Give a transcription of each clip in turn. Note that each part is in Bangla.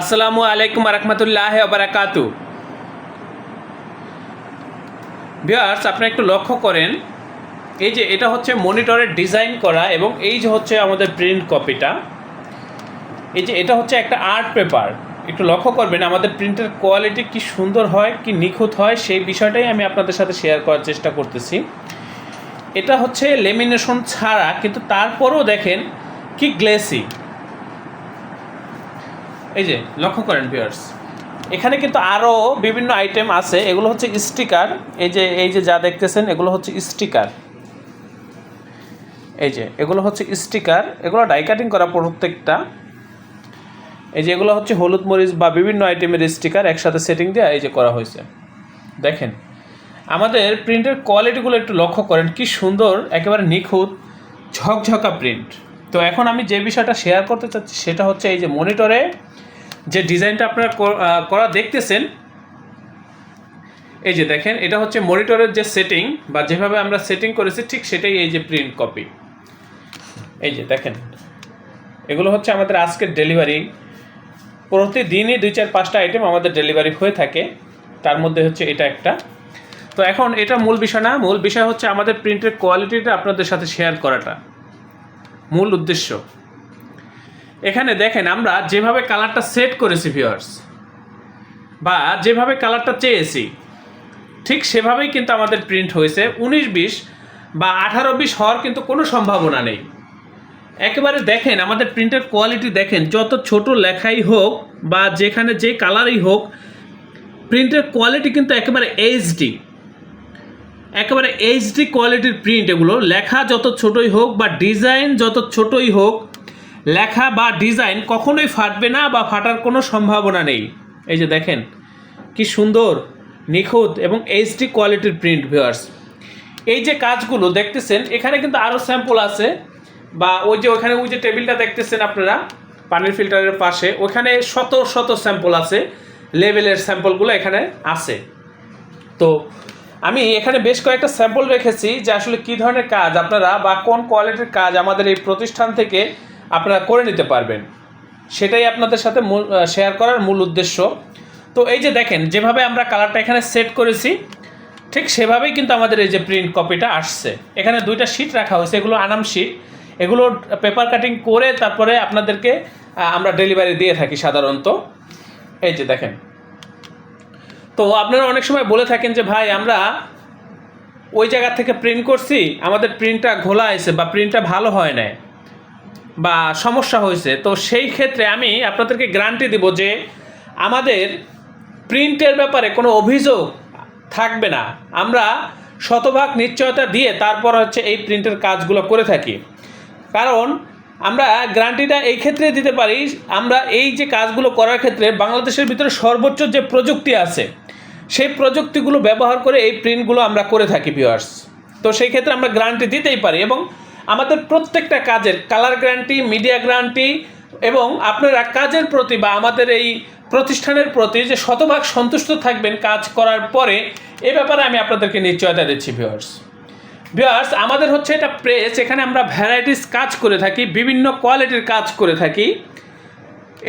আসসালামু আলাইকুম রহমতুল্লাহ বারাকাতু ভিউয়ার্স আপনি একটু লক্ষ্য করেন, এই যে এটা হচ্ছে মনিটরের ডিজাইন করা এবং এই যে হচ্ছে আমাদের প্রিন্ট কপিটা, এই যে এটা হচ্ছে একটা আর্ট পেপার। একটু লক্ষ্য করবেন, আমাদের প্রিন্টের কোয়ালিটি কি সুন্দর হয়, কি নিখুঁত হয়, সেই বিষয়টাই আমি আপনাদের সাথে শেয়ার করার চেষ্টা করতেছি। এটা হচ্ছে লেমিনেশন ছাড়া, কিন্তু তারপরেও দেখেন কি গ্লেসি। এই যে, লক্ষ্য করেন ভিউয়ার্স এখানে কিন্তু আরও বিভিন্ন আইটেম আছে। এগুলো হচ্ছে স্টিকার এই যে এই যে যা দেখতেছেন, এগুলো হচ্ছে স্টিকার এই যে, এগুলো হচ্ছে স্টিকার এগুলো ডাই কাটিং করা প্রত্যেকটা। এই যে, এগুলো হচ্ছে হলুদ, মরিচ বা বিভিন্ন আইটেমের স্টিকার একসাথে সেটিং দিয়ে এই যে করা হয়েছে। দেখেন, আমাদের প্রিন্টের কোয়ালিটিগুলো একটু লক্ষ্য করেন। কি সুন্দর, একেবারে নিখুঁত, ঝকঝকা প্রিন্ট তো এখন আমি যে বিষয়টা শেয়ার করতে চাচ্ছি, সেটা হচ্ছে এই যে মনিটরে যে ডিজাইনটা আপনারা করা দেখতেছেন, এই যে দেখেন, এটা হচ্ছে মনিটরের যে সেটিং বা যেভাবে আমরা সেটিং করেছি, ঠিক সেটাই এই যে প্রিন্ট কপি এই যে দেখেন, এগুলো হচ্ছে আমাদের আজকের ডেলিভারি প্রতিদিনই দুই চার পাঁচটা আইটেম আমাদের ডেলিভারি হয়ে থাকে, তার মধ্যে হচ্ছে এটা একটা। তো এখন এটা মূল বিষয় না, মূল বিষয় হচ্ছে আমাদের প্রিন্টের কোয়ালিটিটা আপনাদের সাথে শেয়ার করাটা। মূল উদ্দেশ্য। এখানে দেখেন, আমরা যেভাবে কালারটা সেট করেছি ভিউয়ার্স বা যেভাবে কালারটা চেয়েছি, ঠিক সেভাবেই কিন্তু আমাদের প্রিন্ট হয়েছে। উনিশ বিশ বা আঠারো বিশ হওয়ার কিন্তু কোনো সম্ভাবনা নেই। একেবারে দেখেন, আমাদের প্রিন্টের কোয়ালিটি দেখেন, যত ছোট লেখাই হোক বা যেখানে যে কালারই হোক প্রিন্টের কোয়ালিটি কিন্তু একেবারে এইচডি একেবারে এইচডি কোয়ালিটির প্রিন্ট এগুলো। লেখা যত ছোটই হোক বা ডিজাইন যত ছোটই হোক, লেখা বা ডিজাইন কখনোই ফাটবে না বা ফাটার কোনো সম্ভাবনা নেই। এই যে দেখেন, কি সুন্দর, নিখুঁত এবং এইচডি কোয়ালিটির প্রিন্ট ভিউয়ার্স এই যে কাজগুলো, দেখতেছেন, এখানে কিন্তু আরও স্যাম্পল আছে। বা ওই যে ওখানে, ওই যে টেবিলটা দেখতেছেন আপনারা, পানির ফিল্টারের পাশে, ওখানে শত শত স্যাম্পল আছে। লেভেলের স্যাম্পলগুলো এখানে আছে। তো আমি এখানে বেশ কয়েকটা স্যাম্পল রেখেছি যে আসলে কী ধরনের কাজ আপনারা বা কোন কোয়ালিটির কাজ আমাদের এই প্রতিষ্ঠান থেকে আপনারা করে নিতে পারবেন। সেটাই আপনাদের সাথে মূল শেয়ার করার মূল উদ্দেশ্য। তো এই যে দেখেন, যেভাবে আমরা কালারটা এখানে সেট করেছি, ঠিক সেভাবেই কিন্তু আমাদের এই যে প্রিন্ট কপিটা আসছে। এখানে দুইটা শিট রাখা হয়েছে, এগুলো আনাম শিট এগুলো পেপার কাটিং করে তারপরে আপনাদেরকে আমরা ডেলিভারি দিয়ে থাকি সাধারণত। এই যে দেখেন তো আপনারা অনেক সময় বলে থাকেন যে, ভাই, আমরা ওই জায়গা থেকে প্রিন্ট করছি, আমাদের প্রিন্টটা ঘোলা আছে বা প্রিন্টটা ভালো হয় না বা সমস্যা হয়েছে। তো সেই ক্ষেত্রে আমি আপনাদেরকে গ্যারান্টি দিব যে, আমাদের প্রিন্টের ব্যাপারে কোনো অভিযোগ থাকবে না। আমরা শতভাগ নিশ্চয়তা দিয়ে তারপর হচ্ছে এই প্রিন্টের কাজগুলো করে থাকি। কারণ আমরা গ্যারান্টিটা এই ক্ষেত্রে দিতে পারি, আমরা এই যে কাজগুলো করার ক্ষেত্রে বাংলাদেশের ভিতরে সর্বোচ্চ যে প্রযুক্তি আছে সেই প্রযুক্তিগুলো ব্যবহার করে এই প্রিন্টগুলো আমরা করে থাকি ভিউয়ার্স তো সেই ক্ষেত্রে আমরা গ্যারান্টি দিতেই পারি এবং আমাদের প্রত্যেকটা কাজের কালার গ্যারান্টি মিডিয়া গ্যারান্টি এবং আপনারা কাজের প্রতি বা আমাদের এই প্রতিষ্ঠানের প্রতি যে শতভাগ সন্তুষ্ট থাকবেন কাজ করার পরে, এ ব্যাপারে আমি আপনাদেরকে নিশ্চয়তা দিচ্ছি ভিউয়ার্স ভিউয়ার্স আমাদের হচ্ছে এটা প্রেস এখানে আমরা ভ্যারাইটিস কাজ করে থাকি, বিভিন্ন কোয়ালিটির কাজ করে থাকি।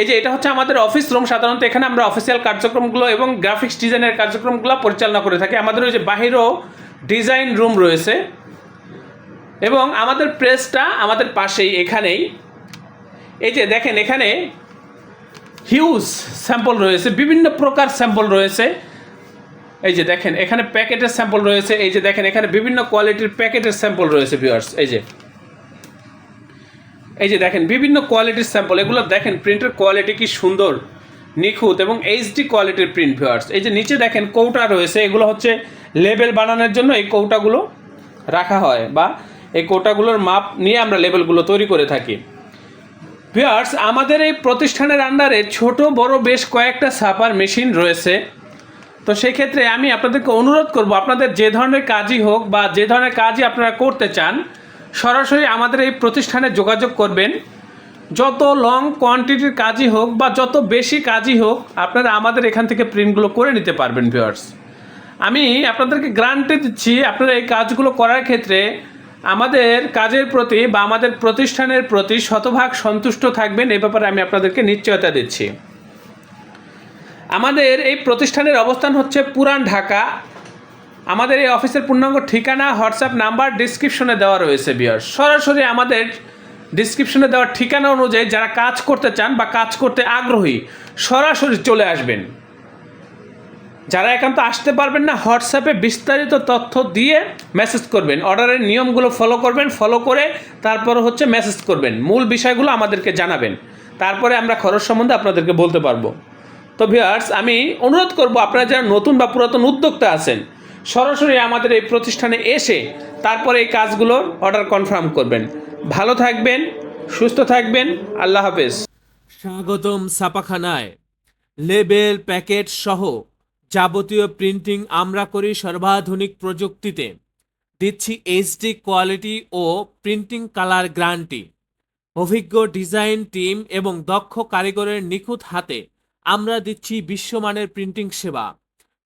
এই যে এটা হচ্ছে আমাদের অফিস রুম সাধারণত এখানে আমরা অফিসিয়াল কার্যক্রমগুলো এবং গ্রাফিক্স ডিজাইনের কার্যক্রমগুলো পরিচালনা করে থাকি। আমাদের ওই যে বাহিরেও ডিজাইন রুম রয়েছে। এবং আমাদের প্রেসটা আমাদের পাশেই, এখানেই। এই যে দেখেন, এখানে হিউজ স্যাম্পল রয়েছে, বিভিন্ন প্রকার স্যাম্পল রয়েছে। এই যে দেখেন, এখানে প্যাকেটের স্যাম্পল রয়েছে। এই যে দেখেন, এখানে বিভিন্ন কোয়ালিটির প্যাকেটের স্যাম্পল রয়েছে ভিউয়ার্স এই যে এই যে দেখেন, বিভিন্ন কোয়ালিটির স্যাম্পল এগুলো দেখেন প্রিন্টের কোয়ালিটি কি সুন্দর, নিখুঁত এবং এইচডি কোয়ালিটির প্রিন্ট ভিউয়ার্স এই যে নিচে দেখেন, কৌটা রয়েছে, এগুলো হচ্ছে লেবেল বানানোর জন্য এই কৌটাগুলো রাখা হয় বা এই কৌটাগুলোর মাপ নিয়ে আমরা লেবেলগুলো তৈরি করে থাকি। ভিউয়ার্স আমাদের এই প্রতিষ্ঠানের আন্ডারে ছোট, বড় বেশ কয়েকটা ছাপার মেশিন রয়েছে। তো সেই ক্ষেত্রে আমি আপনাদেরকে অনুরোধ করব, আপনাদের যে ধরনের কাজই হোক বা যে ধরনের কাজই আপনারা করতে চান সরাসরি আমাদের এই প্রতিষ্ঠানে যোগাযোগ করবেন। যত লং কোয়ান্টিটির কাজই হোক বা যত বেশি কাজই হোক, আপনারা আমাদের এখান থেকে প্রিন্টগুলো করে নিতে পারবেন ভিউয়ার্স আমি আপনাদেরকে গ্রান্টি দিচ্ছি, আপনারা এই কাজগুলো করার ক্ষেত্রে আমাদের কাজের প্রতি বা আমাদের প্রতিষ্ঠানের প্রতি শতভাগ সন্তুষ্ট থাকবেন, এ ব্যাপারে আমি আপনাদেরকে নিশ্চয়তা দিচ্ছি। আমাদের এই প্রতিষ্ঠানের অবস্থান হচ্ছে পুরান ঢাকা আমাদের এই অফিসের পূর্ণাঙ্গ ঠিকানা, হোয়াটসঅ্যাপ নাম্বার ডিসক্রিপশনে দেওয়া রয়েছে বিয়ার সরাসরি আমাদের ডিসক্রিপশনে দেওয়ার ঠিকানা অনুযায়ী যারা কাজ করতে চান বা কাজ করতে আগ্রহী, সরাসরি চলে আসবেন। যারা একান্ত আসতে পারবেন না, হোয়াটসঅ্যাপে বিস্তারিত তথ্য দিয়ে মেসেজ করবেন অর্ডারের নিয়মগুলো ফলো করবেন ফলো করে তারপর হচ্ছে মেসেজ করবেন, মূল বিষয়গুলো আমাদেরকে জানাবেন, তারপরে আমরা খরচ সম্বন্ধে আপনাদেরকে বলতে পারব। তো ভিউয়ার্স আমি অনুরোধ করব, আপনারা যারা নতুন বা পুরাতন উদ্যোক্তা আছেন সরাসরি আমাদের এই প্রতিষ্ঠানে এসে তারপরে এই কাজগুলোর অর্ডার কনফার্ম করবেন। ভালো থাকবেন, সুস্থ থাকবেন, আল্লাহ হাফেজ। স্বাগতম ছাপাখানায়। লেবেল প্যাকেট সহ যাবতীয় প্রিন্টিং আমরা করি সর্বাধুনিক প্রযুক্তিতে। দিচ্ছি এইচডি কোয়ালিটি ও প্রিন্টিং কালার গ্যারান্টি অভিজ্ঞ ডিজাইন টিম এবং দক্ষ কারিগরের নিখুঁত হাতে আমরা দিচ্ছি বিশ্বমানের প্রিন্টিং সেবা।